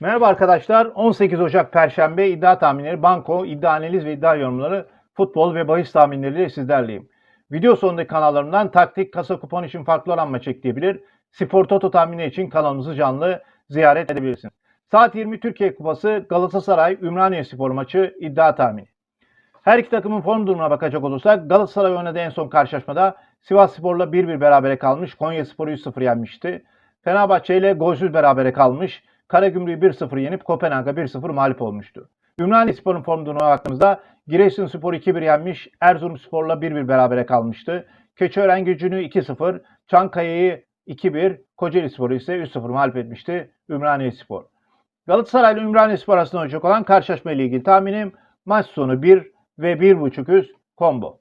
Merhaba arkadaşlar. 18 Ocak Perşembe iddia tahminleri, banko, iddia analiz ve iddia yorumları, futbol ve bahis tahminleriyle sizlerleyim. Video sonundaki kanallarımdan taktik, kasa kupon için farklı oran maç ekleyebilir. Spor Toto tahmini için kanalımızı canlı ziyaret edebilirsiniz. Saat 20 Türkiye Kupası Galatasaray Ümraniye Spor maçı iddia tahmini. Her iki takımın form durumuna bakacak olursak Galatasaray oynadığı en son karşılaşmada Sivas Spor'la 1-1 berabere kalmış. Konya Spor'u 3-0 yenmişti. Fenerbahçe ile golsüz berabere kalmış. Karagümrük'ü 1-0 yenip Kopenhag'a 1-0 mağlup olmuştu. Ümraniye Spor'un form durumuna baktığımızda Giresunspor 2-1 yenmiş. Erzurumspor'la 1-1 berabere kalmıştı. Keçiören Gücü'nü 2-0, Çankaya'yı 2-1, Kocaeli Spor'u ise 3-0 mağlup etmişti Ümraniye Spor. Galatasaray ile Ümraniye Spor arasında olacak olan karşılaşma ile ilgili tahminim maç sonu 1 ve 1.5 üst combo.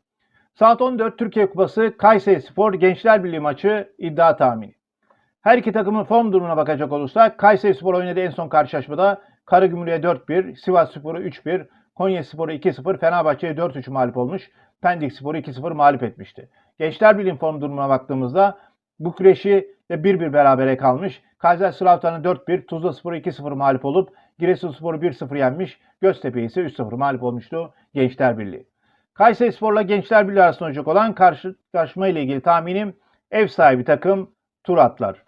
Saat 14 Türkiye Kupası Kayseri Spor Gençler Birliği maçı iddia tahmini. Her iki takımın form durumuna bakacak olursak Kayseri Spor oynadığı en son karşılaşmada Karagümrük'e 4-1, Sivas Spor'u 3-1, Konya Spor'u 2-0, Fenerbahçe'ye 4-3 mağlup olmuş, Pendik Spor'u 2-0 mağlup etmişti. Gençler Birliği'nin form durumuna baktığımızda Bukreş'i de 1-1 berabere kalmış. Kaiserslautern'ı 4-1, Tuzla Spor'u 2-0 mağlup olup Giresunspor'u 1-0 yenmiş. Göztepe ise 3-0 mağlup olmuştu Gençler Birliği. Kayseri Spor'la Gençler Birliği arasında olacak olan karşılaşma ile ilgili tahminim ev sahibi takım tur atlar.